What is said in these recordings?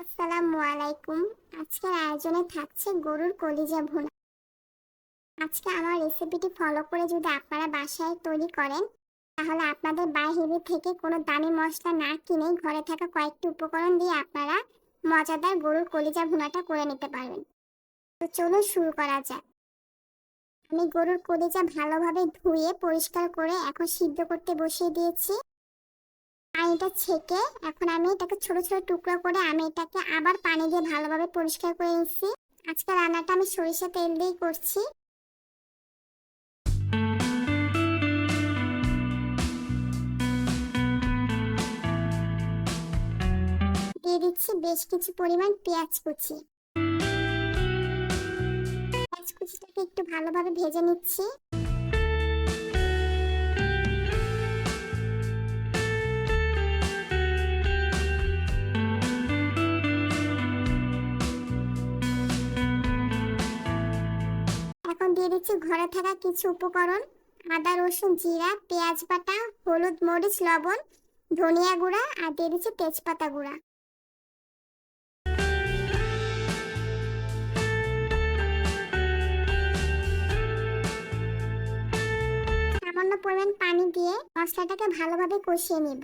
আসসালামু আলাইকুম। আজকের আয়োজনে থাকছে গরুর কলিজা ভুনা। আজকে আমার রেসিপিটি ফলো করে যদি আপনারা বাসায় তৈরি করেন, তাহলে আপনাদের বাইরে থেকে কোনো দামি মশলা না কিনে ঘরে থাকা কয়েকটি উপকরণ দিয়ে আপনারা মজাদার গরুর কলিজা ভুনাটা করে নিতে পারবেন। তো চলুন শুরু করা যাক। আমি গরুর কলিজা ভালোভাবে ধুয়ে পরিষ্কার করে এখন সিদ্ধ করতে বসিয়ে দিয়েছি। পানিটা ছেঁকে এখন আমি এটাকে ছোট ছোট টুকরো করে আমি এটাকে আবার পানি দিয়ে ভালোভাবে পরিষ্কার করে নিচ্ছি। আজকে রান্নাটা আমি সরিষা তেল দিয়েই করছি। দিয়ে দিচ্ছি বেশ কিছু পরিমাণ পেঁয়াজ কুচি। পেঁয়াজ কুচিটাকে একটু ভালোভাবে ভেজে নিচ্ছি। এখন দিয়ে দিচ্ছি ঘরে থাকা কিছু উপকরণ। আদা, রসুন, জিরা, পেঁয়াজ বাটা, হলুদ, মরিচ, লবণ, ধনিয়া গুঁড়া আর দিয়ে দিচ্ছি তেজপাতা গুঁড়া। সামান্য পরিমাণ পানি দিয়ে মশলাটাকে ভালোভাবে কষিয়ে নিব।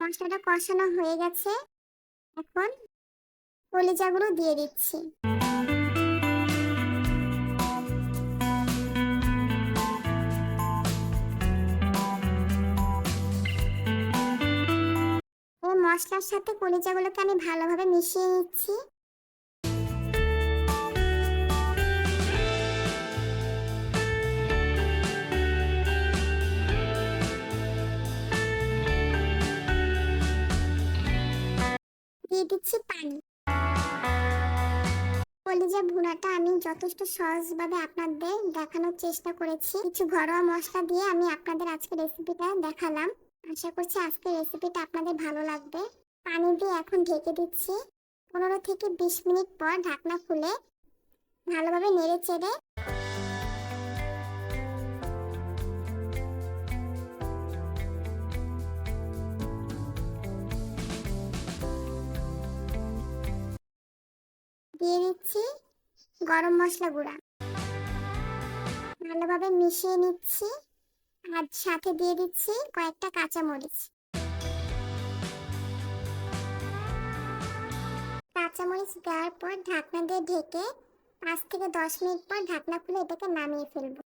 মশলাটা কষানো হয়ে গেছে। এখন কলিজাগুলো দিয়ে দিচ্ছি। মশলার সাথে কলিজাগুলোকে আমি ভালোভাবে মিশিয়ে নিচ্ছি। দিচ্ছি পানি। কলিজা ভুনাটা আমি যথেষ্ট সহজভাবে আপনাদের দেখানোর চেষ্টা করেছি। কিছু ঘরোয়া মশলা দিয়ে আমি আপনাদের আজকে রেসিপিটা দেখালাম। আশা করছি আজকের রেসিপিটা আপনাদের ভালো লাগবে। পানি দিয়ে এখন ঢেকে দিচ্ছি। পনেরো থেকে বিশ মিনিট পর ঢাকনা খুলে ভালোভাবে নেড়ে চেড়ে দিয়ে দিচ্ছি গরম মশলা গুঁড়া। ভালোভাবে মিশিয়ে নিচ্ছি। আর সাথে দিয়ে দিচ্ছি কয়েকটা কাঁচা মরিচ কাঁচা মরিচ দেওয়ার পর ঢাকনা দিয়ে ঢেকে পাঁচ থেকে দশ মিনিট পর ঢাকনা খুলে এটাকে নামিয়ে ফেলব।